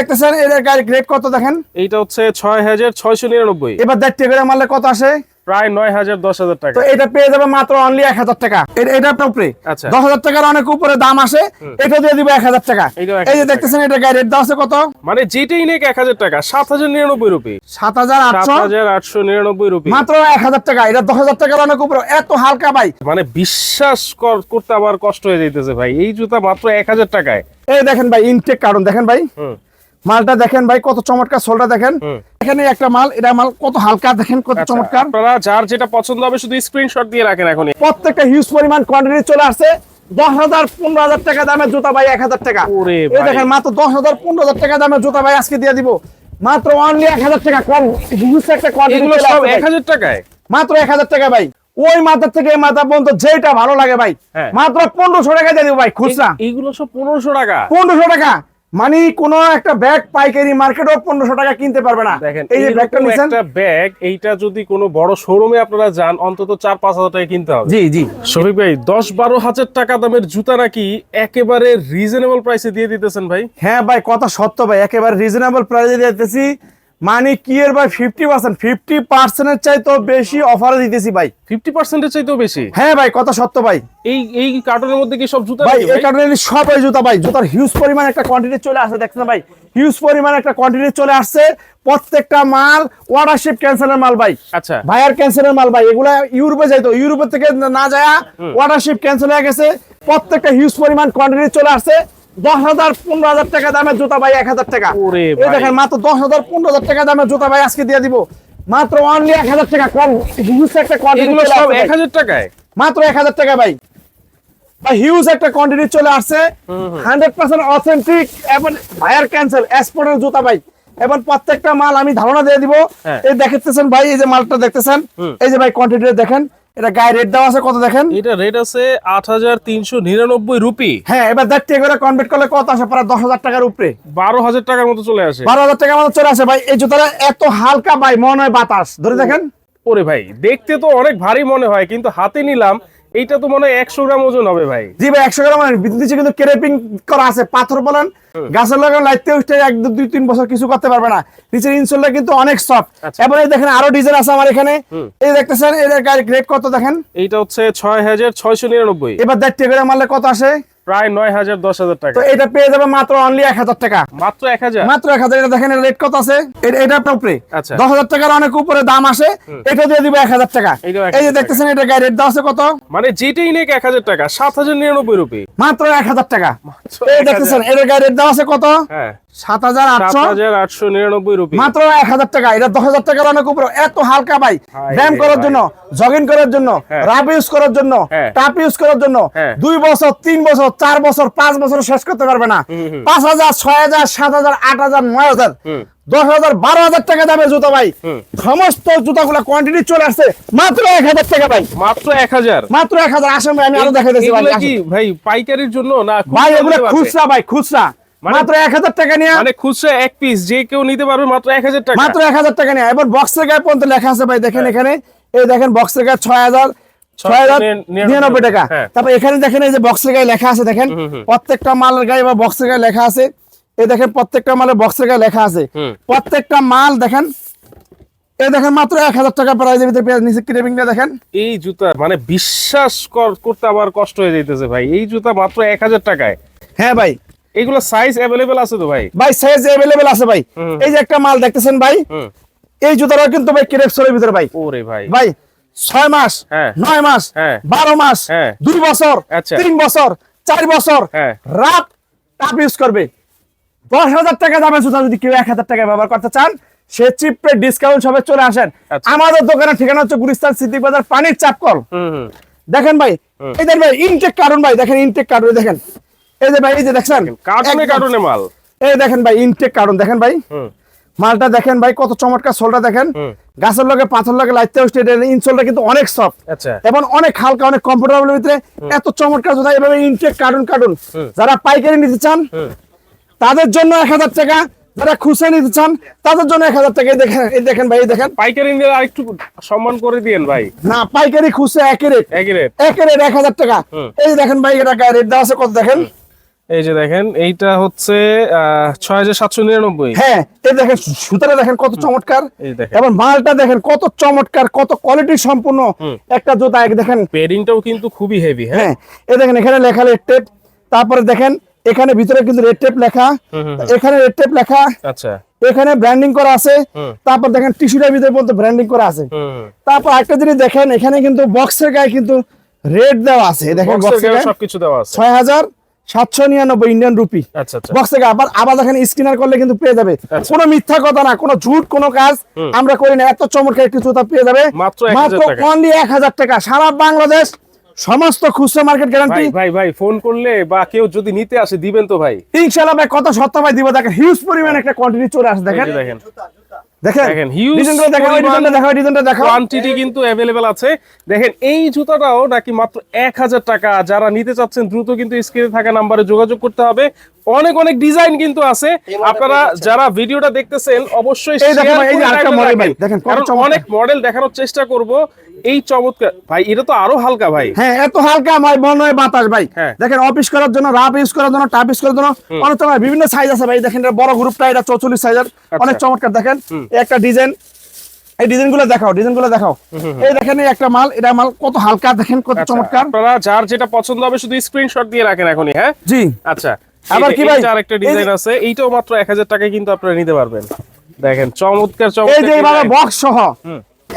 দেখতেছেন এদের গাড়ির গ্রেড কত দেখেন? এইটা হচ্ছে ছয় হাজার ছয়শো নিরানব্বই। এবার দেড় টাকা মারলে কত আসে? প্রায় নয় হাজার দশ হাজার টাকা। তো এটা পেয়ে যাবে মাত্র অনলি এক হাজার টাকা। এটা আপনার উপরে। আচ্ছা। টাকার অনেক উপরে দাম আসে এটা দিয়ে দিবে এক হাজার টাকা। এই যে দেখতেছেন এটা গাড়ির রেট আছে কত? মানে যেটাই নেক টাকা সাত হাজার নিরানব্বই রুপি। সাত হাজার সাত আটশো হাজার আটশো নিরানব্বই রুপি। মাত্র এক হাজার টাকা। এটা দশ হাজার টাকার অনেক উপরে। এত হালকা ভাই। মানে বিশ্বাস কর- করতে আবার কষ্ট হয়ে যাইতেছে ভাই। এই জুতা মাত্র এক হাজার টাকায়। এই দেখেন ভাই ইনটেক কারণ দেখেন ভাই। হুম। মালটা দেখেন ভাই কত চমৎকার সোলটা দেখেন। এখানে একটা মাল এটা মাল কত হালকা দেখেন কত আচ্ছা, চমৎকার। আপনারা যার যেটা পছন্দ হবে শুধু স্ক্রিনশট দিয়ে রাখেন এখনই। প্রত্যেকটা হিউজ পরিমাণ কোয়ান্টিটি চলে আসছে। দশ হাজার পনেরো হাজার টাকা দামের জুতা ভাই এক হাজার টাকা। এই দেখেন মাত্র দশ হাজার পনেরো হাজার টাকা দামের জুতা ভাই আজকে দিয়ে দিব। মাত্র অনলি এক হাজার টাকা কম। হিউজ একটা কোয়ান্টিটি এক হাজার টাকায়? মাত্র এক হাজার টাকা ভাই। ওই মাথা থেকে মাথা পর্যন্ত যেটা ভালো লাগে ভাই। হ্যাঁ। মাত্র পনেরোশো টাকা দিয়ে দিব ভাই খুচরা। এগুলো সব পনেরোশো টাকা। পনেরোশো টাকা। মানে কোন একটা ব্যাগ পাইকারি মার্কেটও পনেরোশো টাকা কিনতে পারবে না। দেখেন এই যে ব্যাগটা নিছেন। একটা ব্যাগ এইটা যদি কোনো বড় শোরুমে আপনারা যান অন্তত চার পাঁচ হাজার টাকা কিনতে হবে। জি জি। শফিক ভাই দশ বারো হাজার টাকা দামের জুতা নাকি একেবারে রিজনেবল প্রাইসে দিয়ে দিতেছেন ভাই? হ্যাঁ ভাই কথা সত্য ভাই একেবারে রিজনেবল প্রাইসে দিয়ে দিতেছি। মানে কি এর ভাই ফিফটি পার্সেন্ট ফিফটি পার্সেন্টের চাই তো বেশি অফারে দিতেছি ভাই। ফিফটি পার্সেন্টের চাইতেও বেশি? হ্যাঁ ভাই কথা সত্য ভাই। এই এই কার্টনের মধ্যে কি সব জুতা ভাই এই? কারণে সবাই জুতা ভাই জুতার হিউজ পরিমাণ একটা কোয়ান্টিটি চলে আসছে দেখছেন ভাই? হিউজ পরিমাণ একটা কোয়ান্টিটি চলে আসছে প্রত্যেকটা মাল ওয়াটারশিপ ক্যান্সেলের মাল ভাই। আচ্ছা। ভাইয়ার ক্যান্সেলের মাল ভাই এগুলা ইউরোপে যাইতো ইউরোপের থেকে না যায় ওয়াটারশিপ ক্যান্সেল হয়ে গেছে প্রত্যেকটা হিউজ পরিমাণ কোয়ান্টিটি চলে আসছে দশ হাজার পনেরো হাজার টাকা দামের জুতা ভাই এক হাজার টাকা। এই দেখেন মাত্র দশ হাজার পনেরো হাজার টাকা দামের জুতা ভাই আজকে দিয়ে দিব। মাত্র অনলি এক হাজার টাকা কম হিউজ একটা কোয়ান্টিটি এক হাজার টাকায়? মাত্র এক হাজার টাকা ভাই। ভাই হিউজ একটা কোয়ান্টিটি চলে আসছে। হান্ড্রেড পার্সেন্ট অথেন্টিক এবং ভাইয়ার ক্যান্সেল এক্সপোর্টের জুতা ভাই। এবং প্রত্যেকটা মাল আমি ধারণা দিয়ে দিব। হ্যাঁ। এই দেখতেছেন ভাই এই যে মালটা দেখতেছেন এই যে ভাই কোয়ান্টিটি দেখেন। এটা গায়ে রেট দেওয়া আছে কত দেখেন? এটা রেট আছে আট হাজার তিনশো নিরানব্বই রুপি। হ্যাঁ এবার দেড় টাকা করে কনভার্ট করলে কত আসে? প্রায় দশ হাজার টাকার উপরে। বারো হাজার টাকার মতো চলে আসে। বারো হাজার টাকার মতো চলে আসে ভাই। এই জুতাটা এত হালকা ভাই মনে হয় বাতাস। ধরে দেখেন। ওরে ভাই দেখতে তো অনেক ভারী মনে হয় কিন্তু হাতে নিলাম এইটা তো মনে হয় একশো গ্রাম ওজন হবে ভাই। জি ভাই একশো গ্রাম বিদ্যুৎ কিন্তু কেরেপিং করা আছে পাথর বলেন গাছের লাগানো লাইতে উঠতে এক দু- দুই তিন বছর কিছু করতে পারবে না। নিচের ইনসোলটা কিন্তু অনেক সফট এবং এই দেখেন আরও ডিজাইন আছে আমার এখানে। এই দেখতেছেন এদের গাড়ির গ্রেড কত দেখেন? এইটা হচ্ছে ছয় হাজার ছয়শো নিরানব্বই। এবার দেড় টাকা করে মারলে কত আসে? প্রায় নয় হাজার দশ হাজার টাকা। তো এটা পেয়ে যাবে মাত্র অনলি এক হাজার টাকা। মাত্র এক হাজার? মাত্র এক হাজার এটা দেখেন রেট কত আছে? এটা আপনার উপরে। আচ্ছা। দশ হাজার টাকার অনেক উপরে দাম আসে এটা দিয়ে দিবে এক হাজার টাকা। এই যে দেখতেছেন এটা গাড়ি রেট দেওয়া আছে কত? মানে যেটাই নেক এক হাজার টাকা সাত হাজার নিরানব্বই রুপি। মাত্র এক হাজার টাকা। এই দেখতেছেন এটা গাড়ি রেট দেওয়া আছে কত? হ্যাঁ। সাত হাজার আটশো? নিরানব্বই রুপি। মাত্র এক হাজার টাকা। এটা দশ হাজার টাকার অনেক উপরে এত হালকা ভাই। ব্যায়াম করার জন্য জগিং করার জন্য। রাব ইউজ করার জন্য। টাপ ইউজ করার জন্য। দুই বছর তিন বছর চার বছর পাঁচ বছর শেষ করতে পারবে না। পাঁচ হাজার ছয় হাজার সাত হাজার আট হাজার নয় হাজার দশ হাজার বারো হাজার টাকা দামের জুতা ভাই। সমস্ত জুতাগুলো কোয়ান্টিটি চলে আসছে মাত্র এক হাজার টাকা ভাই। মাত্র এক হাজার। মাত্র এক হাজার আসেন ভাই আমি আরও দেখা দিচ্ছি ভাই পাইকারির জন্য না ভাই খুচরা এগুলো খুচরা ভাই খুচরা। মাত্র এক হাজার টাকা নিয়ে। মানে খুচরা এক পিস যে কেউ নিতে পারবে মাত্র এক হাজার টাকা। মাত্র এক হাজার টাকা নিয়ে। এবার বক্সের গায়ে পর্যন্ত লেখা আছে ভাই দেখেন হ্যাঁ। এখানে। এই দেখেন বক্সের গায়ে ছয় হাজার নিরানব্বই টাকা। হ্যাঁ। তারপর এখানে দেখেন এই যে বক্সের গায়ে লেখা আছে দেখেন। প্রত্যেকটা মালের গায়ে বা বক্সের গায়ে লেখা আছে। এই দেখেন প্রত্যেকটা মালের বক্সের গায়ে লেখা আছে। প্রত্যেকটা মাল দেখেন। এই দেখেন মাত্র এক হাজার টাকা প্রাইজের ভিতরে নিচে দেখেন। এই জুতা মানে বিশ্বাস কর- করতে আবার কষ্ট হয়ে যাইতেছে ভাই। এই জুতা মাত্র এক হাজার টাকায়। হ্যাঁ ভাই। এগুলো সাইজ অ্যাভেলেবেল আছে তো ভাই ভাই সাইজ অ্যাভেলেবেল আছে ভাই এই যে একটা মাল দেখতেছেন ভাই এই জুতাটা কিন্তু ভাই ক্রেপসের ভিতরে ভাই ওরে ভাই ভাই ছয় মাস হ্যাঁ। নয় মাস হ্যাঁ। বারো মাস হ্যাঁ। দুই বছর আচ্ছা। তিন বছর চার বছর। রাত টাপ ইউজ করবে দশ হাজার টাকা দামের জুতা যদি কেউ এক হাজার টাকা ব্যবহার করতে চান সে চিপে ডিসকাউন্ট সবে চলে আসেন আচ্ছা। আমাদের দোকানের ঠিকানা হচ্ছে গুলিস্তান সিদ্দিক বাজার পানির চাপকল দেখেন ভাই এই দেখেন ভাই ইনটেক কার্টুন ভাই দেখেন ইনটেক কার্টুন দেখেন এই যে ভাই এই যে দেখছেন? কার্টুনে কার্টুনে মাল। এই দেখেন ভাই ইনটেক কার্টুন দেখেন ভাই। মালটা দেখেন ভাই কত চমৎকার সোলটা দেখেন। গাছের লগে পাথর লগে লাইতে হচ্ছে ইনসোলটা কিন্তু অনেক সফট আচ্ছা। এবং অনেক হালকা অনেক কমফোর্টেবল ভিতরে এত চমৎকার জুতা এভাবে ইনটেক কার্টুন কার্টুন যারা পাইকারি নিতে চান তাদের জন্য এক হাজার টাকা। যারা খুচরা নিতে চান তাদের জন্য এক হাজার টাকা। দেখেন এই দেখেন ভাই এই দেখেন। পাইকারি নিলে আরেকটু সম্মান করে দিয়েন ভাই। না পাইকারি খুচরা একই রেট একই রেট একই রেট এক হাজার টাকা। এই দেখেন ভাই এটা রেট দেওয়া আছে কত দেখেন? এই যে দেখেন এইটা হচ্ছে ছয় হাজার সাতশো নিরানব্বই। হ্যাঁ এই দেখেন সুতাটা দেখেন কত চমৎকার। এই এবং মালটা দেখেন কত চমৎকার কত কোয়ালিটি সম্পূর্ণ। একটা জুতা এক দেখেন। পেডিংটাও কিন্তু খুবই হেভি হ্যাঁ? হ্যাঁ এই দেখেন এখানে লেখা রেড টেপ তারপরে দেখেন এখানে ভিতরে কিন্তু রেড টেপ লেখা। এখানে রেড টেপ লেখা। আচ্ছা। এখানে ব্র্যান্ডিং করা আছে। তারপর দেখেন টিস্যুটার ভিতরে পর্যন্ত ব্র্যান্ডিং করা আছে। তারপর একটা জিনিস দেখেন এখানে কিন্তু বক্সের গায়ে কিন্তু রেড দেওয়া আছে। দেখেন বক্সের গায়ে সবকিছু দেওয়া আছে। ছয় হাজার সাতশো নিরানব্বই ইন্ডিয়ান রুপি বক্স থেকে আবার আবার দেখেন স্ক্যানার করলে কিন্তু পেয়ে যাবে। আচ্ছা। কোনো মিথ্যা কথা না কোনো ঝুট কোনো কাজ আমরা করি না। এত চমৎকার একটি জুতা পেয়ে যাবে। মাত্র 1000 মাত্র টাকা। অনলি এক হাজার টাকা। সারা বাংলাদেশ সমস্ত খুচরা মার্কেট গ্যারান্টি ভাই ভাই ফোন করলে বা কেউ যদি নিতে আসে দিবেন তো ভাই। ইনশাল্লাহ ভাই কত সত্য ভাই দিব? দেখেন হিউজ পরিমাণ একটা কোয়ান্টিটি চলে আসে দেখেন। দেখেন। দেখেন দেখেন, দেখাও ডিজাইনটা দেখাও ডিজাইনটা দেখাও। কোয়ান্টিটি কিন্তু আছে। দেখেন এই জুতাটাও নাকি মাত্র এক হাজার টাকা। যারা নিতে চাচ্ছেন দ্রুত কিন্তু স্ক্রিনে থাকা নাম্বারে যোগাযোগ করতে হবে। অনেক অনেক ডিজাইন কিন্তু আছে। আপনারা যারা ভিডিওটা দেখতেছেন অবশ্যই। অনেক মডেল দেখানোর চেষ্টা করব। এই চমৎকার ভাই এটা তো আরও হালকা ভাই। হ্যাঁ এত হালকা ভাই মনে হয় বাতাস ভাই। হ্যাঁ। দেখেন অফিস করার জন্য রাফ ইউজ করার জন্য টাপ ইউজ করার জন্য অনেক সময় বিভিন্ন সাইজ আছে ভাই দেখেন এটা বড় গ্রুপটা এটা চৌচল্লিশ সাইজের অনেক চমৎকার দেখেন। একটা ডিজাইন এই ডিজাইনগুলো দেখাও। ডিজাইনগুলো দেখাও এই দেখেন এই একটা মাল এটা মাল কত হালকা দেখেন কত আচ্ছা, চমৎকার। আপনারা যার যেটা পছন্দ হবে শুধু স্ক্রিনশট দিয়ে রাখেন এখনই হ্যাঁ? জি। আচ্ছা আবার কি ভাই? আরেকটা ডিজাইন আছে এইটাও মাত্র এক হাজার টাকায় কিন্তু আপনারা নিতে পারবেন। দেখেন চমৎকার এই যে বক্স সহ।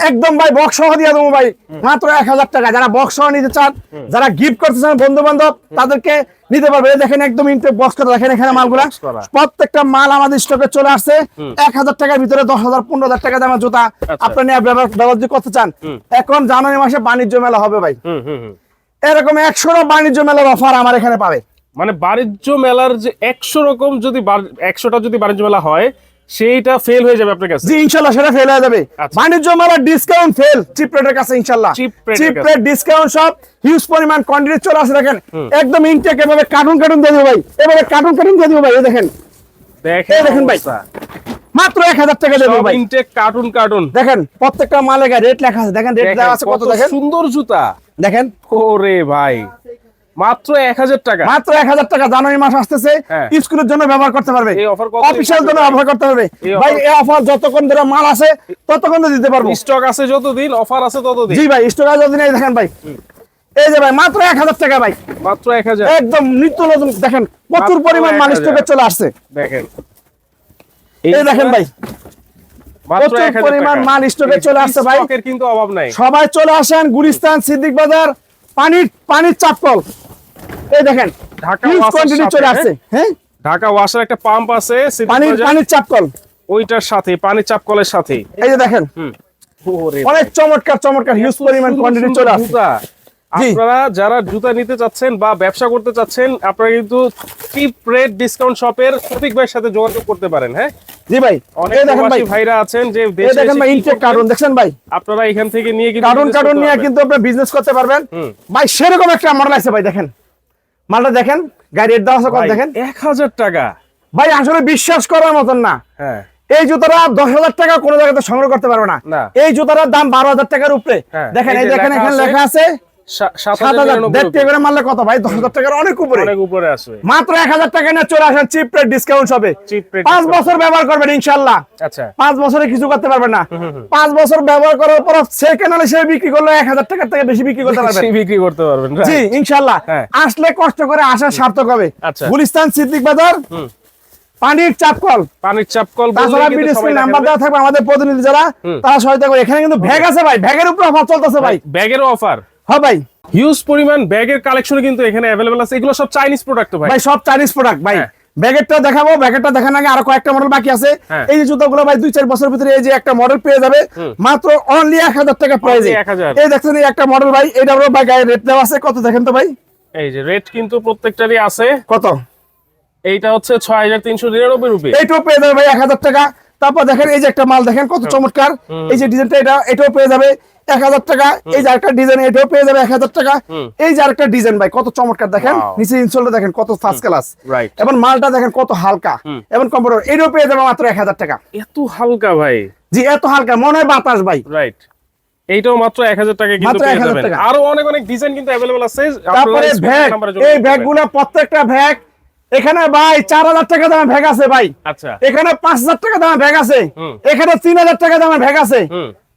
একদম ভাই বক্স সহ দিয়ে দেবো ভাই। মাত্র এক হাজার টাকা। যারা বক্স সহ নিতে চান যারা গিফট করতে চান বন্ধু বান্ধব তাদেরকে নিতে পারবে। দেখেন একদম ইনটেক বক্স করা। দেখেন এখানে মালগুলা। প্রত্যেকটা মাল আমাদের স্টকে চলে আসছে। এক হাজার টাকার ভিতরে দশ হাজার পনেরো হাজার টাকা দামের জুতা আচ্ছা। আপনি নিয়ে ব্যবহার করতে চান এখন জানুয়ারি মাসে বাণিজ্য মেলা হবে ভাই। এরকম একশোটা বাণিজ্য মেলার অফার আমার এখানে পাবে। মানে বাণিজ্য মেলার যে একশো রকম যদি একশোটা যদি বাণিজ্য মেলা হয় সেইটা ফেল হয়ে যাবে আপনার কাছে? জি ইনশাল্লাহ সেটা ফেল হয়ে যাবে। আচ্ছা। বাণিজ্য মেলার ডিসকাউন্ট ফেল চিপ রেটের কাছে এর চিপ রেট ডিসকাউন্ট সব হিউজ পরিমাণ কোয়ান্টিটি চলে আসে দেখেন। একদম ইনটেক এভাবে কার্টুন কার্টুন দিয়ে দেবো ভাই। এভাবে কার্টুন কার্টুন দিয়ে দেবো ভাই দেখেন। দেখেন দেখেন ভাই। মাত্র এক হাজার টাকা দেবো ভাই। ইনটেক কার্টুন কার্টুন দেখেন প্রত্যেকটা মালে রেট লেখা আছে। দেখেন রেট দেওয়া আছে কত দেখেন। সুন্দর জুতা। দেখেন। ওরে ভাই। মাত্র এক হাজার টাকা। মাত্র এক হাজার টাকা জানুয়ারি মাস আসতেছে। হ্যাঁ। স্কুলের জন্য ব্যবহার করতে পারবে। এই offer কত অফিসিয়াল দিন জন্য ব্যবহার করতে পারবে। ভাই এই অফার যতক্ষণ ধরে মাল আছে ততক্ষণ দিতে পারব। স্টক আছে যতদিন অফার আছে ততদিন। জি ভাই স্টোরেজ যদি নেই দেখেন ভাই। এই যে ভাই মাত্র এক হাজার টাকা ভাই। মাত্র এক হাজার। একদম নিত্য নতুন দেখেন প্রচুর পরিমাণ মাল 1000 স্টকে চলে আসছে। দেখেন। এই দেখেন ভাই। প্রচুর পরিমাণ মাল স্টকে চলে আসছে ভাই। কিন্তু অভাব নাই। সবাই চলে আসেন গুলিস্তান সিদ্দিক বাজার। পানির পানির চাপকল এই দেখেন ঢাকা কোয়ান্টিটি চলে হ্যাঁ? আসছে। হ্যাঁ? ঢাকা ওয়াশার একটা পাম্প আছে সিটি পানির চাপ কল ওইটার সাথে পানির চাপকলের সাথে। এই যে দেখেন অনেক চমৎকার চমৎকার হিউজ পরিমাণ কোয়ান্টিটি চলে আসছে। আপনারা যারা জুতা নিতে চাচ্ছেন বা ব্যবসা করতে চাচ্ছেন আপনারা কিন্তু চিপ রেট ডিসকাউন্ট শপের প্রতীক ভাইয়ের সাথে যোগাযোগ করতে পারেন হ্যাঁ? জি ভাই। অনেক দেখেন ভাই। ভাইরা আছেন যে দেশে দেখেন ভাই ইনটেক কার্টুন দেখছেন ভাই? আপনারা এখান থেকে নিয়ে কিন্তু কার্টুন কার্টুন করতে নিয়ে কিন্তু আপনি বিজনেস করতে পারবেন। ভাই সেরকম একটা মডেল আছে ভাই দেখেন। মালটা দেখেন গাড়ির দেওয়া আছে কত দেখেন? এক হাজার টাকা। ভাই আসলে বিশ্বাস করার মতন না। হ্যাঁ। এই জুতাটা দশ হাজার টাকা কোনো জায়গাতে সংগ্রহ করতে পারবে না। এই জুতাটার দাম বারো হাজার টাকার উপরে। হ্যাঁ, দেখেন এই দেখেন এখানে লেখা আছে সা- সাত সাত হাজার হাজার নিরানব্বই দেড় রুপি। টেবিলে মারলে কত ভাই দশ হাজার টাকার অনেক উপরে। অনেক উপরে আসবে মাত্র এক হাজার টাকা নিয়ে চলে আসেন চিপ রেট ডিসকাউন্ট হবে পাঁচ বছর ব্যবহার করবেন ইনশাল্লাহ আচ্ছা। পাঁচ বছরে কিছু করতে পারবেন না। পাঁচ বছর ব্যবহার করার পর সেকেন্ড হিসেবে বিক্রি করলে এক হাজার টাকার থেকে বেশি বিক্রি করতে পারবেন। বিক্রি করতে পারবেন জি ইনশাল্লাহ। আসলে কষ্ট করে আসার সার্থক হবে। আচ্ছা। গুলিস্তান সিদ্দিক বাজার। পানির চাপকল পানির চাপ কল তাছাড়া নাম্বার দেওয়া থাকবে আমাদের প্রতিনিধি যারা। তারা সহায়তা করে। এখানে কিন্তু ব্যাগ আছে ভাই ব্যাগের উপর অফার চলতেছে ভাই। ব্যাগের অফার হ্যাঁ ভাই। হিউজ পরিমাণ ব্যাগের কালেকশন কিন্তু এখানে অ্যাভেলেবল আছে। এগুলো সব চাইনিজ প্রোডাক্ট ভাই। ভাই সব চাইনিজ প্রোডাক্ট ভাই। হ্যাঁ। ব্যাগেরটা দেখাবো। ব্যাগেরটা দেখানোর আগে আরও কয়েকটা মডেল বাকি আছে। হ্যাঁ। এই যে জুতোগুলো ভাই দুই চার বছরের ভিতরে এই যে একটা মডেল পেয়ে যাবে। মাত্র অনলি এক হাজার টাকা প্রাইজে 1000 এই দেখছেন এই একটা মডেল ভাই এটা ভাই গায়ে রেট দেওয়া আছে। কত দেখেন তো ভাই? এই যে রেট কিন্তু প্রত্যেকটারই আছে। কত? এইটা হচ্ছে ছয় হাজার তিনশো নিরানব্বই রুপি। এইটাও পেয়ে যাবে ভাই এক হাজার টাকা। তারপর দেখেন এই যে একটা মাল দেখেন কত চমৎকার। এই যে ডিজাইনটা এটা এটাও পেয়ে যাবে এক হাজার টাকা। এই যে আরেকটা ডিজাইন এটাও পেয়ে যাবে এক হাজার টাকা। এই যে আরেকটা ডিজাইন ভাই কত চমৎকার দেখেন। নিচে ইনসোলটা দেখেন কত ফার্স্ট ক্লাস এবং মালটা দেখেন কত হালকা। এবং কম্পিউটার এটাও পেয়ে যাবে মাত্র এক হাজার টাকা। এত হালকা ভাই। জি এত হালকা মনে হয় বাতাস ভাই। রাইট এইটাও মাত্র এক হাজার টাকা কিন্তু পেয়ে 1000 যাবেন। আরও অনেক অনেক ডিজাইন কিন্তু অ্যাভেলেবল আছে। তারপরে ভ্যাগ এই যোগাযোগ ভ্যাগ করবেন। গুলো প্রত্যেকটা ভ্যাগ এখানে ভাই চার হাজার টাকা দামে ভ্যাগ আছে ভাই। আচ্ছা। এখানে পাঁচ হাজার টাকা দামে ভ্যাগ আছে। এখানে তিন হাজার টাকা দামে ভ্যাগ আছে।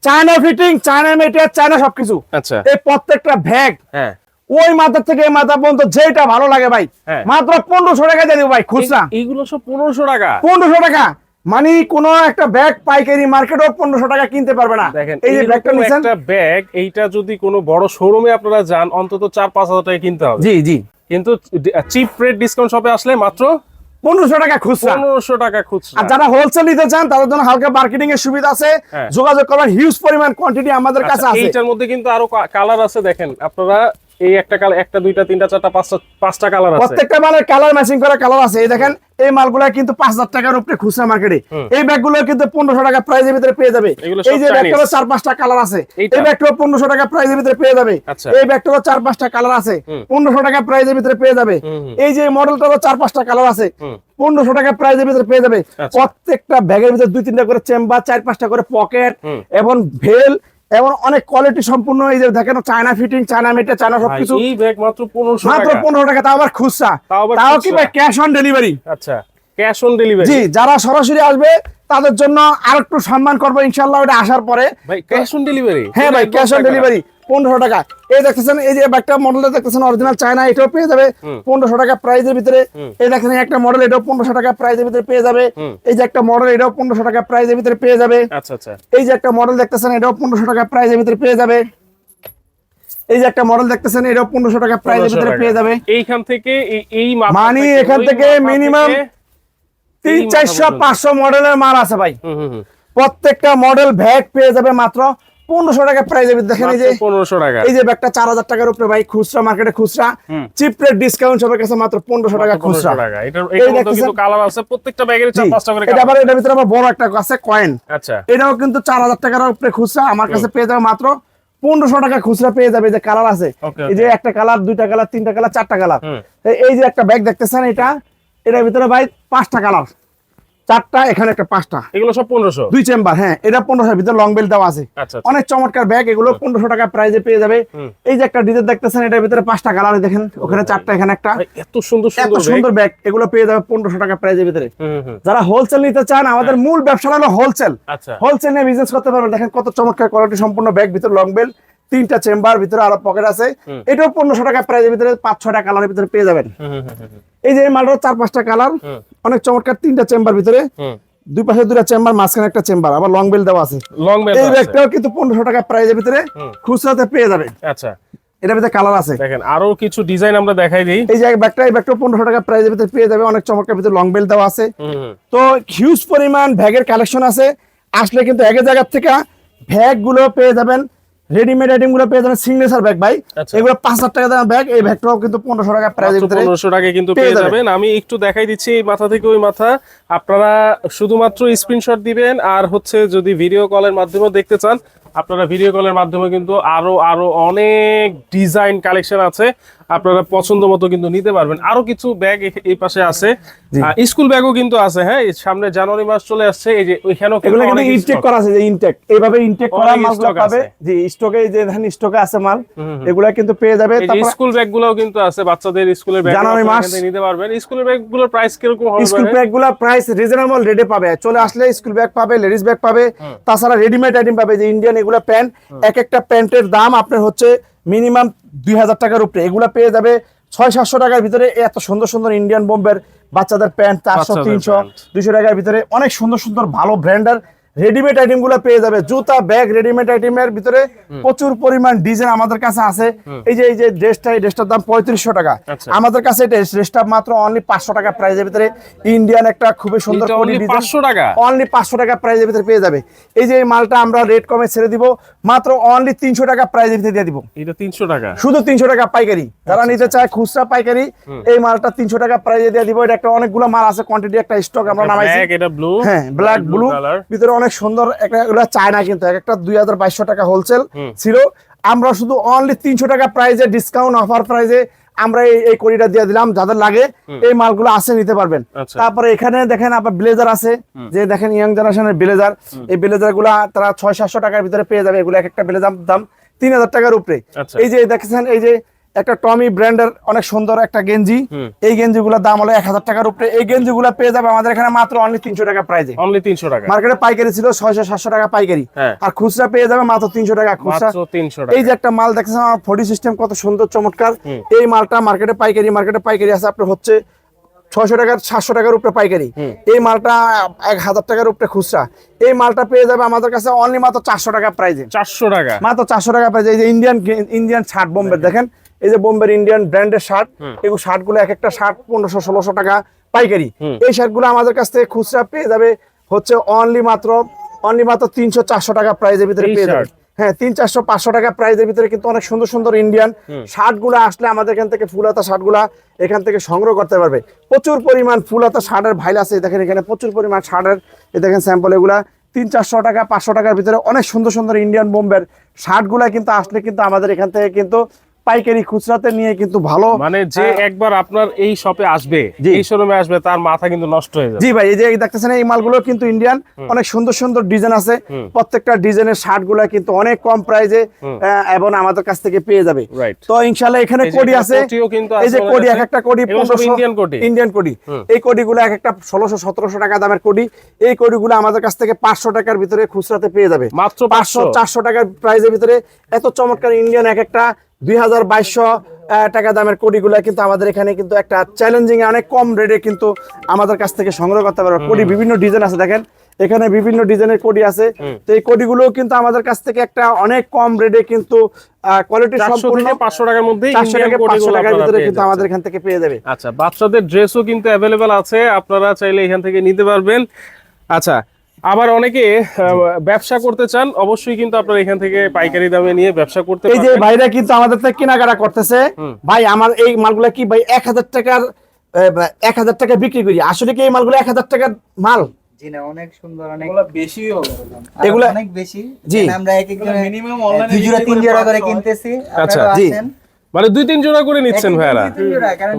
China fitting China material China সবকিছু। আচ্ছা। এই প্রত্যেকটা ভ্যাগ হ্যাঁ। ওই মাথা থেকে মাথা পর্যন্ত যেটা ভালো লাগে ভাই। হ্যাঁ। মাত্র পনেরোশো টাকা দিয়ে দিব ভাই খুচরা। এগুলো এইগুলো সব পনেরোশো টাকা। পনেরোশো টাকা। মানে কোন একটা ব্যাগ পাইকারি মার্কেটও পনেরোশো টাকা কিনতে পারবে না। দেখেন এই যে ব্যাগটা একটা ব্যাগ এইটা যদি কোনো বড় শোরুমে আপনারা যান অন্তত চার পাঁচ হাজার টাকা কিনতে হবে। জি জি। কিন্তু চিপ রেট ডিসকাউন্ট শপে আসলে মাত্র পনেরোশো টাকা খুচরা। পনেরোশো টাকা খুচরা। আর যারা হোলসেল নিতে চান তাদের জন্য হালকা মার্কেটিং এর সুবিধা আছে। হ্যাঁ। যোগাযোগ করবেন হিউজ পরিমাণ কোয়ান্টিটি আমাদের কাছে আচ্ছা, আছে। এইটার মধ্যে কিন্তু আরও কালার আছে দেখেন। আপনারা এই একটা কালার একটা দুইটা তিনটা চারটা পাঁচটা পাঁচটা কালার আছে। প্রত্যেকটা মালের কালার ম্যাচিং করা কালার আছে। এই দেখেন এই মালগুলা কিন্তু পাঁচ হাজার টাকার উপরে খুচরা মার্কেটে এই ব্যাগগুলো কিন্তু পনেরোশো টাকা প্রাইজের ভিতরে পেয়ে যাবে। এই যে। ব্যাগটারও চার পাঁচটা কালার আছে। এই ব্যাগটাও পনেরোশো টাকা প্রাইজের ভিতরে পেয়ে যাবে। আচ্ছা। এই ব্যাগটারও চার পাঁচটা কালার আছে। পনেরোশো টাকা প্রাইজের ভিতরে পেয়ে যাবে। এই যে মডেলটারও চার পাঁচটা কালার আছে। পনেরোশো টাকা প্রাইজের ভিতরে পেয়ে যাবে। আচ্ছা। প্রত্যেকটা ব্যাগের ভিতরে দুই তিনটা করে চেম্বার চার পাঁচটা করে পকেট এবং ভেল এবং অনেক কোয়ালিটি সম্পূর্ণ এই যে দেখেন চায়না ফিটিং চায়না মেটে চায়না সবকিছু। এই ব্যাগ মাত্র পনেরোশো মাত্র পনেরো টাকা তাও আবার খুচরা। তাও কি ক্যাশ অন ডেলিভারি আচ্ছা ক্যাশ অন ডেলিভারি জি যারা সরাসরি আসবে তাদের জন্য আর একটু সম্মান করব ইনশাল্লাহ ওটা আসার পরে। ক্যাশ অন ডেলিভারি হ্যাঁ ভাই ক্যাশ অন ডেলিভারি পনেরোশো টাকা। এই দেখতেছেন এই যে একটা মডেলটা দেখতেছেন অরিজিনাল চায়না এটাও পেয়ে যাবে। পনেরোশো টাকা প্রাইজের ভিতরে। এই দেখেন একটা মডেল এটাও পনেরোশো টাকা প্রাইজের ভিতরে পেয়ে যাবে। এই যে একটা মডেল এটাও পনেরোশো টাকা প্রাইজের ভিতরে পেয়ে যাবে। আচ্ছা আচ্ছা। এই যে একটা মডেল দেখতেছেন এটাও পনেরোশো টাকা প্রাইজের ভিতরে পেয়ে যাবে। এই যে একটা মডেল দেখতেছেন এটাও পনেরোশো টাকা প্রাইজের ভিতরে পেয়ে যাবে। এইখান থেকে এই- মানে এখান থেকে থেকে- তিন চারশো। পাঁচশো মডেলের মাল আছে ভাই। প্রত্যেকটা মডেল ভ্যাট পেয়ে যাবে মাত্র পনেরোশো টাকা প্রাইস দেখেন এই যে পনেরোশো টাকা। এই যে ব্যাগটা চার হাজার টাকার উপরে ভাই খুচরা মার্কেটে খুচরা। চিপ রেট ডিসকাউন্ট সবার কাছে মাত্র পনেরোশো টাকা খুচরা। 1500 টাকা। এটার এই এটার মধ্যে দেখতেছেন? কিন্তু কালার আছে। প্রত্যেকটা ব্যাগের চার পাঁচটা করে এটা আবার এটার ভিতরে আবার বড় একটা আছে কয়েন আচ্ছা। এটাও কিন্তু চার হাজার টাকার উপরে খুচরা। আমার কাছে পেয়ে যাবে মাত্র পনেরোশো টাকা খুচরা পেয়ে যাবে যে কালার আছে। এই যে একটা কালার দুইটা কালার তিনটা কালার চারটা কালার এই যে একটা ব্যাগ দেখতেছেন এটা? এটার ভিতরে ভাই পাঁচটা কালার। চারটা এখানে একটা পাঁচটা। এগুলো সব পনেরোশো? দুই চেম্বার হ্যাঁ এটা পনেরোশোর ভিতরে লং বেল দেওয়া আছে। আচ্ছা অনেক চমৎকার ব্যাগ এগুলো পনেরোশো টাকা প্রাইজে পেয়ে যাবে। এই যে একটা ডিজাইন দেখতেছেন এটার ভিতরে পাঁচটা কালার দেখেন ওখানে চারটা এখানে একটা। এত সুন্দর এত সুন্দর ব্যাগ এগুলো পেয়ে যাবে পনেরোশো টাকা প্রাইজের ভিতরে। যারা হোলসেল নিতে চান আমাদের মূল ব্যবসা হলো হোলসেল আচ্ছা। হোলসেল নিয়ে বিজনেস করতে পারবেন। দেখেন কত চমৎকার কোয়ালিটি সম্পূর্ণ ব্যাগ ভিতরে লং বেল তিনটা চেম্বার ভিতরে আরও পকেট আছে। এটাও পনেরোশো টাকা প্রাইজের ভিতরে পাঁচ ছটা কালারের ভিতরে পেয়ে যাবেন। এই যে এই মালটার চার পাঁচটা কালার অনেক চমৎকার তিনটা চেম্বার ভিতরে। দুই পাশে দুটা চেম্বার মাঝখানে একটা চেম্বার আবার লং বেল দেওয়া আছে। লং বেল এই ব্যাগটাও কিন্তু পনেরোশো টাকা প্রাইজের ভিতরে খুচরাতে পেয়ে যাবে আচ্ছা। এটার ভিতরে কালার আছে। দেখেন আরও কিছু ডিজাইন আমরা দেখাই দিই। এই যে ব্যাগটা এই ব্যাগটা পনেরোশো টাকা প্রাইজের ভিতরে পেয়ে যাবে অনেক চমৎকার ভিতরে লং বেল দেওয়া আছে। তো হিউজ পরিমাণ ব্যাগের কালেকশন আছে। আসলে কিন্তু এক জায়গার থেকে ব্যাগগুলো পেয়ে যাবেন। রেডিমেড আইটেমগুলো পেয়ে যাবেন সিগনেচার ব্যাগ ভাই আচ্ছা। এগুলো পাঁচ হাজার টাকা দাম ব্যাগ এই ব্যাগটাও কিন্তু পনেরোশো টাকা প্রাইস পনেরোশো টাকা কিন্তু পেয়ে। যাবেন আমি একটু দেখাই দিচ্ছি এই মাথা থেকে ওই মাথা আপনারা শুধুমাত্র স্ক্রিনশট দিবেন আর হচ্ছে যদি ভিডিও কলের মাধ্যমে দেখতে চান আপনারা ভিডিও কলের মাধ্যমে কিন্তু আরও আরও অনেক ডিজাইন কালেকশন আছে। আপনারা পছন্দ মতো কিন্তু নিতে পারবেন। আরও কিছু ব্যাগ এই পাশে আছে। স্কুল ব্যাগও কিন্তু আছে হ্যাঁ? সামনে জানুয়ারি মাস চলে আসছে এই যে ওইখানেও এগুলো কিন্তু ইনটেক করা আছে যে ইনটেক এইভাবে ইনটেক করা অনেক মালগুলো পাবে। আছে। জি স্টকে যে দেখেন স্টকে আছে মাল। এগুলা কিন্তু পেয়ে যাবে। তারপর স্কুল ব্যাগ গুলোও কিন্তু আছে বাচ্চাদের স্কুলের ব্যাগ জানুয়ারি মাস। নিতে পারবেন। স্কুলের ব্যাগগুলোর প্রাইস কীরকম হবে? স্কুল ব্যাগগুলা প্রাইস রিজনেবল রেটে পাবে। চলে আসলে স্কুল ব্যাগ পাবে লেডিস ব্যাগ পাবে। তাছাড়া রেডিমেড আইটেম পাবে যে ইন্ডিয়ান এগুলা প্যান্ট এক একটা প্যান্টের দাম আপনার হচ্ছে মিনিমাম দুই হাজার টাকার উপরে। এগুলা পেয়ে যাবে ছয় সাতশো টাকার ভিতরে। এত সুন্দর সুন্দর ইন্ডিয়ান বোম্বের বাচ্চাদের প্যান্ট চারশো তিনশো দুইশো টাকার ভিতরে। অনেক সুন্দর সুন্দর ভালো ব্র্যান্ডের রেডিমেড আইটেমগুলো পেয়ে যাবে। জুতা ব্যাগ রেডিমেড আইটেমের ভিতরে প্রচুর পরিমাণ ডিজাইন আমাদের কাছে আছে। এই যে এই যে ড্রেসটা এই ড্রেসটার দাম পঁয়ত্রিশশো টাকা। আচ্ছা। আমাদের কাছে এটা ড্রেসটা মাত্র অনলি পাঁচশো টাকা প্রাইজের ভিতরে। ইন্ডিয়ান একটা খুবই সুন্দর 500 টাকা? অনলি পাঁচশো টাকা প্রাইজের ভিতরে পেয়ে যাবে। এই যে এই মালটা আমরা রেট কমে ছেড়ে দিব। মাত্র অনলি তিনশো টাকা প্রাইজের ভিতরে দিয়ে দিব। এটা তিনশো টাকা? শুধু তিনশো টাকা পাইকারি। যারা আচ্ছা, নিতে চায় খুচরা পাইকারি এই মালটা তিনশো টাকা প্রাইজে দিয়ে দিব। এটা একটা অনেকগুলো মাল আছে কোয়ান্টিটি একটা স্টক আমরা নামাইছি। হ্যাঁ ব্ল্যাক ব্লু ভিতরে অনেক সুন্দর একটা এগুলো চায়না কিন্তু একটা দুই হাজার বাইশশো টাকা হোলসেল ছিল। আমরা শুধু অনলি তিনশো টাকা প্রাইজে ডিসকাউন্ট অফার প্রাইজে আমরা এই কড়িটা দিয়ে দিলাম যাদের লাগে এই মালগুলো আছে নিতে পারবেন। আচ্ছা। তারপরে এখানে দেখেন আপনার ব্লেজার আছে যে দেখেন ইয়াং জেনারেশনের ব্লেজার এই ব্লেজারগুলা তারা ছয় সাতশো টাকার ভিতরে পেয়ে যাবে এগুলো এক একটা ব্লেজার দাম তিন হাজার টাকার উপরে। আচ্ছা। এই যে দেখেছেন এই যে একটা টমি ব্র্যান্ডের অনেক সুন্দর একটা গেঞ্জি। এই গেঞ্জিগুলোর দাম হলো এক হাজার টাকার উপরে। এই গেঞ্জি গেঞ্জিগুলো পেয়ে যাবে আমাদের এখানে মাত্র অনলি তিনশো টাকা প্রাইজে অনলি তিনশো টাকা। মার্কেটে পাইকারি ছিল ছয়শো সাতশো টাকা পাইকারি। হ্যাঁ। আর খুচরা পেয়ে যাবে মাত্র তিনশো টাকা খুচরা। এই যে একটা মাল দেখছেন আমার ফডি সিস্টেম কত সুন্দর চমৎকার। এই মালটা মার্কেটে পাইকারি মার্কেটে পাইকারি আছে আপনার হচ্ছে ছয়শো টাকার সাতশো টাকার উপরে পাইকারি। এই মালটা এক হাজার টাকার উপরে খুচরা। এই মালটা পেয়ে যাবে আমাদের কাছে অনলি মাত্র চারশো টাকা প্রাইজে চারশো টাকা। মাত্র চারশো টাকা প্রাইজে এই যে ইন্ডিয়ান ইন্ডিয়ান শার্ট বোম্বের দেখেন। এই যে বোম্বের ইন্ডিয়ান ব্র্যান্ডের শার্ট এগুলো শার্টগুলো এক একটা শার্ট পনেরোশো ষোলোশো টাকা পাইকারি। এই শার্টগুলো আমাদের কাছ থেকে খুচরা পেয়ে যাবে হচ্ছে অনলি মাত্র অনলি মাত্র তিনশো চারশো টাকা প্রাইজের ভিতরে পেয়ে যাবে। হ্যাঁ তিন চারশো পাঁচশো টাকা প্রাইজের ভিতরে কিন্তু অনেক সুন্দর সুন্দর ইন্ডিয়ান শার্টগুলো আসলে আমাদের এখান থেকে ফুলাতা শার্টগুলা এখান থেকে সংগ্রহ করতে পারবে। প্রচুর পরিমাণ ফুলাতা শার্টের ভাইল আছে। দেখেন এখানে প্রচুর পরিমাণ শার্টের দেখেন স্যাম্পল এগুলা। তিন চারশো টাকা পাঁচশো টাকার ভিতরে অনেক সুন্দর সুন্দর ইন্ডিয়ান বোম্বের শার্টগুলা কিন্তু আসলে কিন্তু আমাদের এখান থেকে কিন্তু পাইকারি খুচরাতে নিয়ে কিন্তু ভালো মানে যে একবার আপনার এই শপে আসবে এই শোরুমে আসবে তার মাথা কিন্তু নষ্ট হয়ে যাবে। জি ভাই এই যে দেখতেছেন এই মালগুলো কিন্তু ইন্ডিয়ান অনেক সুন্দর সুন্দর ডিজাইন আছে। প্রত্যেকটা ডিজাইনের শার্টগুলা কিন্তু অনেক কম প্রাইজে এবং আমাদের কাছ থেকে পেয়ে যাবে। তো ইনশাল্লাহ এখানে কোডি আছে। এই যে কোডি এক একটা কোডি ইন্ডিয়ান কোডি। ইন্ডিয়ান কোডি। এই কোডি গুলো এক একটা ষোলোশো সতেরোশো টাকা দামের কোডি। এই কোডি গুলো আমাদের কাছ থেকে পাঁচশো টাকার ভিতরে খুচরাতে পেয়ে যাবে। মাত্র পাঁচশো 500 চারশো টাকার প্রাইজের ভিতরে এত চমৎকার ইন্ডিয়ান এক একটা দুই হাজার বাইশশো টাকা দামের কোডিগুলো কিন্তু আমাদের এখানে কিন্তু একটা চ্যালেঞ্জিং অনেক কম রেটে কিন্তু আমাদের কাছ থেকে সংগ্রহ করতে পারবে। কোডি বিভিন্ন ডিজাইন আছে দেখেন। এখানে বিভিন্ন ডিজাইনের কোডি আছে। তো এই কোডিগুলো কিন্তু আমাদের কাছ থেকে একটা অনেক কম রেটে কিন্তু কোয়ালিটি সম্পূর্ণ টাকার মধ্যে থেকে পাঁচশো টাকার ভিতরে কিন্তু আমাদের এখান থেকে পেয়ে যাবে। আচ্ছা বাচ্চাদের ড্রেসও কিন্তু অ্যাভেলেবেল আছে আপনারা চাইলে এখান থেকে নিতে পারবেন। আচ্ছা আবার অনেকে ব্যবসা করতে চান অবশ্যই কিন্তু আপনারা এখান থেকে পাইকারি দামে নিয়ে ব্যবসা করতে এই যে ভাইরা কিন্তু আমাদের থেকে কেনাকাটা করতেছে। ভাই আমার এই মালগুলা কি ভাই এক হাজার টাকার এক হাজার টাকা বিক্রি করি? আসলে কি এই মালগুলো এক হাজার টাকার মাল? জি না অনেক সুন্দর অনেক বেশি হবে। এগুলো অনেক বেশি। জি। মানে আমরা এক এক জনে minimum online জোড়া বিক্রি জোড়া করে কিনতেছি। আচ্ছা, জি। মানে দুই তিন জোড়া করে নিচ্ছেন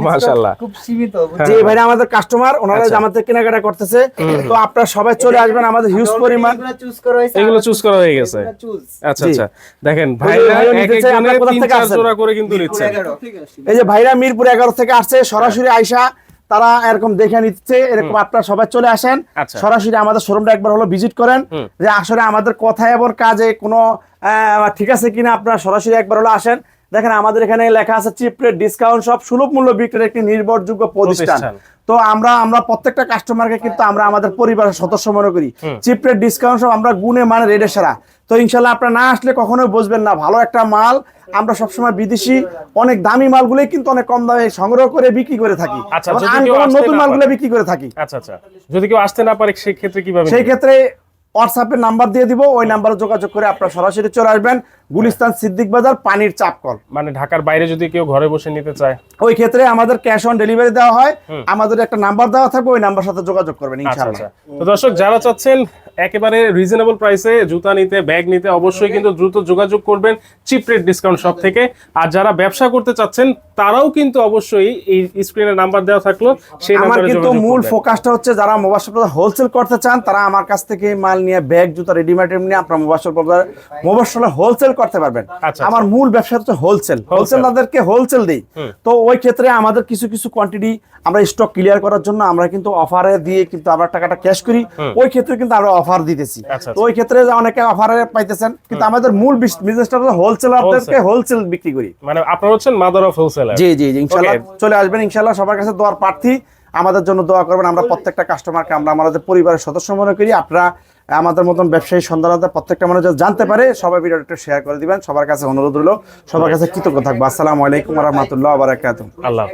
মাশাআল্লাহ। খুব সীমিত যে ভাইরা আমাদের কাস্টমার ওনারা আচ্ছা। আমাদের কেনাকাটা করতেছে তো আপনারা সবাই চলে আসবেন আমাদের হিউজ পরিমাণ। চুজ এগুলো choose করা হয়ে গেছে। আচ্ছা আচ্ছা। দেখেন ভাইরা এক কোথা তিন চার জোড়া করে কিন্তু নিচ্ছেন। এই যে ভাইরা মিরপুর এগারো থেকে আসছে সরাসরি আইসা তারা এরকম দেখে নিচ্ছে এরকম আপনারা সবাই চলে আসেন। আচ্ছা। সরাসরি আমাদের শোরুমটা একবার হলো ভিজিট করেন যে আসলে আমাদের কথায় এবং কাজে কোনো আহ, ঠিক আছে কিনা আপনারা সরাসরি একবার হলো আসেন। দেখেন আমাদের এখানে লেখা আছে চিপরেট ডিসকাউন্ট সব সুলভ মূল্য বিক্রির একটি নির্ভরযোগ্য প্রতিষ্ঠান। তো আমরা আমরা প্রত্যেকটা কাস্টমারকে কিন্তু আমরা আমাদের পরিবারের সদস্য মনে করি। চিপরেট ডিসকাউন্ট সব আমরা গুণে মানে রেডে সেরা। তো ইনশাল্লাহ আপনারা না আসলে কখনোই বুঝবেন না ভালো একটা মাল আমরা সবসময় বিদেশি অনেক দামি মালগুলোই কিন্তু অনেক কম দামে সংগ্রহ করে বিক্রি করে থাকি। আচ্ছা, নতুন মালগুলো বিক্রি করে থাকি। আচ্ছা আচ্ছা। যদি কেউ আসতে না পারে সেই ক্ষেত্রে কীভাবে সেই ক্ষেত্রে হোয়াটসঅ্যাপের নাম্বার দিয়ে দিব ওই নাম্বারে যোগাযোগ করে আপনারা সরাসরি চলে আসবেন। গুলিস্তান সিদ্দিক বাজার পানির চাপকল মানে ঢাকার বাইরে যদি কেউ ঘরে বসে নিতে চায়? ওই ক্ষেত্রে আমাদের ক্যাশ অন ডেলিভারি দেওয়া হয় আমাদের একটা নাম্বার দেওয়া থাকবে ওই নাম্বার সাথে যোগাযোগ করবেন আচ্ছা ইনশাআল্লাহ। আচ্ছা। তো দর্শক যারা চাচ্ছেন একেবারে রিজনেবল প্রাইসে জুতা নিতে ব্যাগ নিতে অবশ্যই কিন্তু দ্রুত যোগাযোগ করবেন চিপ রেট ডিসকাউন্ট শপ থেকে। আর যারা ব্যবসা করতে চাচ্ছেন তারাও কিন্তু অবশ্যই এই স্ক্রিনে নাম্বার দেওয়া থাকল সেই আমার কিন্তু মূল। ফোকাসটা হচ্ছে যারা মোবাইল শপ হোলসেল করতে চান তারা আমার কাছ থেকে মাল নিয়ে ব্যাগ জুতা রেডিমেড নিয়ে আপনার মোবাইল শপ মোবাইল হোলসেল করতে পারবেন। আচ্ছা, আমার মূল ব্যবসা হচ্ছে হোলসেল হোলসেল তাদেরকে হোলসেল দিই। তো ওই ক্ষেত্রে আমাদের কিছু কিছু কোয়ান্টিটি আমরা স্টক ক্লিয়ার করার জন্য আমরা কিন্তু অফারে দিয়ে কিন্তু আমরা টাকাটা ক্যাশ করি। ওই ক্ষেত্রে কিন্তু আমরা অফার দিতেছি। আচ্ছা, তো ওই ক্ষেত্রে যে অনেকে অফারে পাইতেছেন কিন্তু আমাদের মূল বিজনেসটা হচ্ছে হোলসেলারদেরকে হোলসেল বিক্রি করি। মানে আপনারা হচ্ছেন মাদার অফ হোলসেলার জি জি ইনশাল্লাহ চলে আসবেন। ইনশাল্লাহ সবার কাছে দোয়ার প্রার্থী। আমাদের জন্য দোয়া করবেন আমরা প্রত্যেকটা কাস্টমারকে আমরা আমাদের পরিবারের সদস্য মনে করি আপনারা আমাদের মতন ব্যবসায়ী সন্ধানতা প্রত্যেকটা মানুষ জানতে পারে সবাই ভিডিওটা একটু শেয়ার করে দিবেন। সবার কাছে অনুরোধ হলো সবার কাছে কৃতজ্ঞ থাকব। আসসালামু আলাইকুম রহমতুল্লাহ আবার আল্লাহ